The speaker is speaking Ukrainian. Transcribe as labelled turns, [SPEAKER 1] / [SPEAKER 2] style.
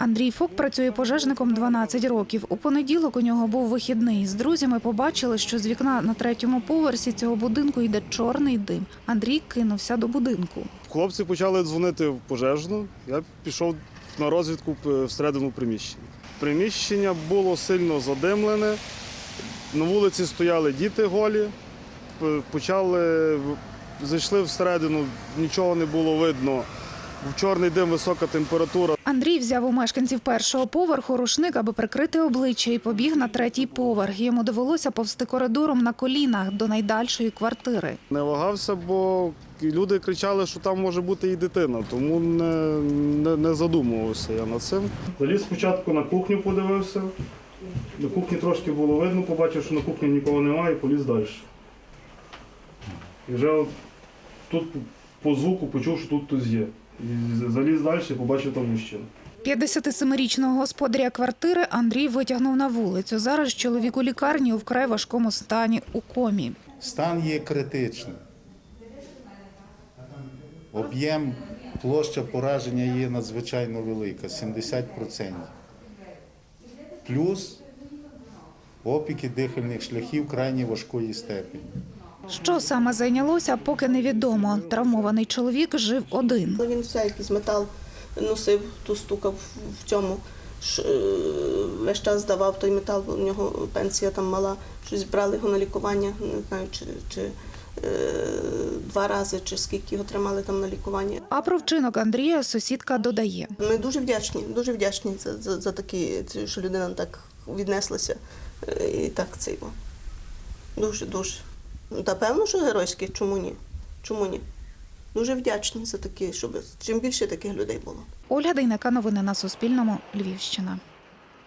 [SPEAKER 1] Андрій Фок працює пожежником 12 років. У понеділок у нього був вихідний. З друзями побачили, що з вікна на третьому поверсі цього будинку йде чорний дим. Андрій кинувся до будинку.
[SPEAKER 2] Хлопці почали дзвонити в пожежну. Я пішов на розвідку всередину приміщення. Приміщення було сильно задимлене. На вулиці стояли діти голі. Почали зайшли всередину, нічого не було видно. В чорний дим, висока температура.
[SPEAKER 1] Андрій взяв у мешканців першого поверху рушник, аби прикрити обличчя, і побіг на третій поверх. Йому довелося повсти коридором на колінах до найдальшої квартири.
[SPEAKER 2] Не вагався, бо люди кричали, що там може бути і дитина, тому не, не, не задумувався я над цим. Заліз спочатку на кухню подивився. На кухні трошки було видно, побачив, що на кухні нікого немає, і поліз далі. І вже тут по звуку почув, що тут хтось є. І заліз далі і побачив там мужчину.
[SPEAKER 1] 57-річного господаря квартири Андрій витягнув на вулицю. Зараз чоловік у лікарні у вкрай важкому стані у комі.
[SPEAKER 3] Стан є критичним. Об'єм, площа пораження є надзвичайно велика 70%. Плюс опіки дихальних шляхів крайні важкої степені.
[SPEAKER 1] Що саме зайнялося, поки невідомо. Травмований чоловік жив один.
[SPEAKER 4] Він все якийсь метал носив, ту стукав в цьому. Е, Весь час здавав той метал, бо у нього пенсія там мала. Щось брали його на лікування, не знаю, чи, чи е, два рази, чи скільки його тримали там на лікуванні.
[SPEAKER 1] А про вчинок Андрія сусідка додає.
[SPEAKER 4] Ми дуже вдячні, дуже вдячні за, за, за такі, що людина так віднеслася е, і так це. Дуже, дуже. Ну, Та певно, що геройські, чому ні? Чому ні? Дуже вдячні за такі, щоб чим більше таких людей було.
[SPEAKER 1] Ольга Дейнека, новини на Суспільному, Львівщина.